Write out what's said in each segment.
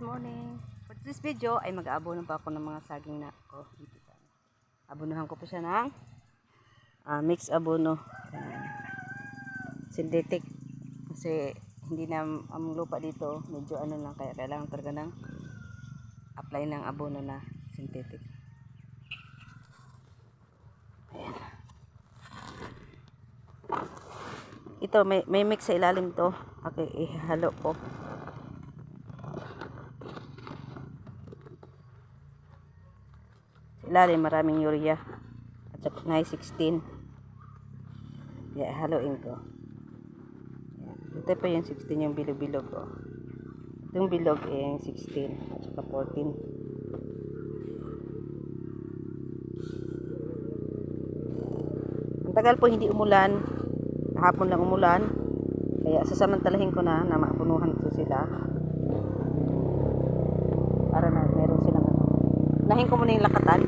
good morning. For this video ay mag-aabono pa ako ng mga saging na ko. Abonohan ko po siya ng ah, mix abono. Ayan. Synthetic. Kasi hindi na ang lupa dito, medyo ano lang, kaya kailangan talaga ng apply ng abono na synthetic. Ayan. Ito, may, may mix sa ilalim to. Okay, ihalo ko. Ilalim maraming urea. At saka na 16. Kaya haluin ko. Ito pa yung 16 yung bilog-bilog. Oh. Itong bilog eh, yung 16. At saka 14. Ang tagal po hindi umulan. Kahapon lang umulan. Kaya sasamantalahin ko na na mapunuhan ko sila. Para na meron silang ano. Unahin ko muna yung lakatan.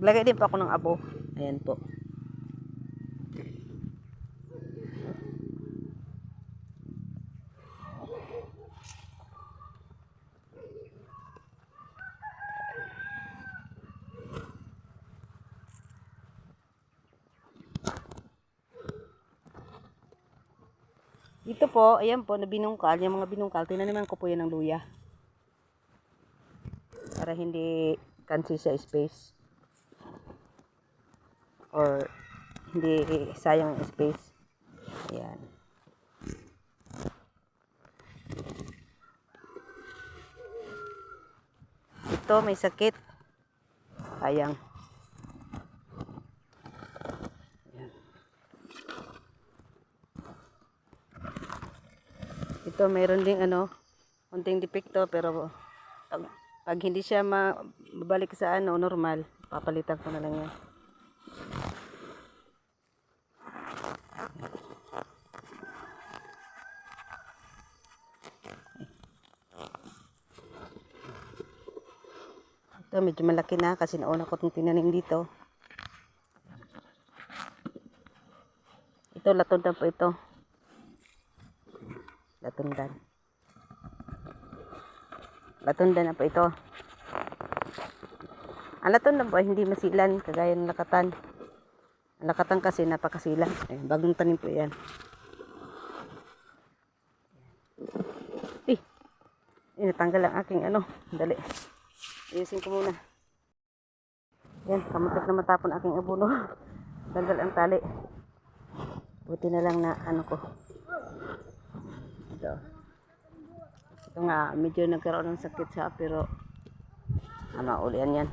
Maglagay din pa ako ng abo. Ayan po. Dito po, ayan po, na binungkal. Yung mga binungkal, tinaniman ko po yan ng luya. Para hindi kansi sa space. Or hindi sayang ang space. Ayan. Ito, may sakit. Sayang. Ito mayroon ding ano, konting depekto pero pag, pag hindi siya mabalik sa ano normal, papalitan ko na lang yan. Ito medyo malaki na kasi nauna ko itong tinanim dito. Ito latod na po ito. Latundan. Latundan na po ito. Ang latundan po ay hindi masilan, kagaya ng lakatan. Ang lakatan kasi napakasilan. Ayan, bagong tanim po yan. Eh, eh, natanggal ang aking ano. Dali. Ayusin ko muna. Yan, kamutot na matapon aking abuno. Tanggal ang tali. Buti na lang na ano ko. Ito. Ito nga, medyo nagkaroon ng sakit siya pero ano, ulian yan.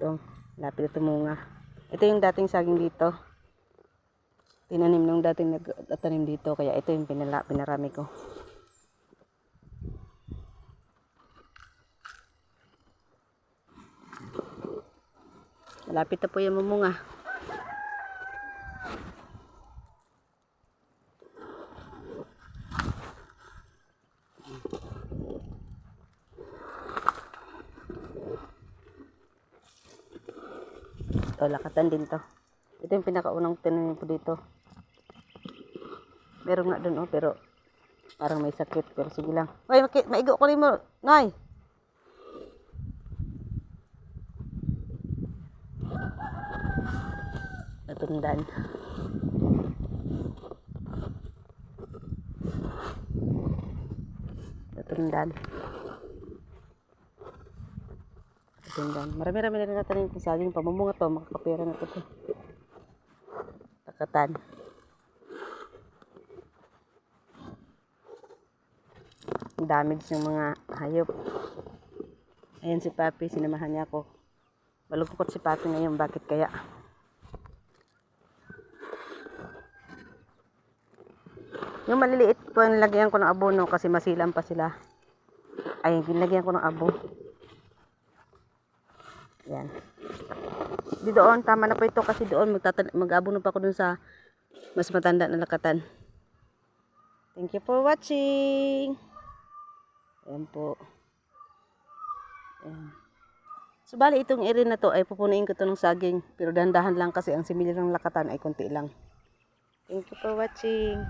Ito, lapit ito munga. Ito yung dating saging dito. Tinanim nung dating nagtanim dito, kaya ito yung pinala, pinarami ko. Malapit na po yung mamunga. Ito, lakatan din to. Ito yung pinakaunang tinanim ko dito. Meron nga dun, oh, pero parang may sakit. Pero sige lang. Uy, maigo ko rin mo. Nay! Natundan. Natundan. Natundan. Marami-rami na natanim kong saging. Pamumunga to. Makakapira na to. Takatan. Damage ng mga hayop. Ayan si Papi. Sinamahan niya ako. Malugkot si Papi ngayon. Bakit kaya? Yung maliliit po, nilagyan ko ng abono kasi masilam pa sila. Ay, ginlagyan ko ng abo. Yan. Di doon, tama na po ito kasi doon mag-abono pa ako dun sa mas matanda na lakatan. Thank you for watching. Ayan po. Ayan. So, bali itong area na to ay pupunuin ko to ng saging. Pero dahan-dahan lang kasi ang simili ng lakatan ay konti lang. Thank you for watching.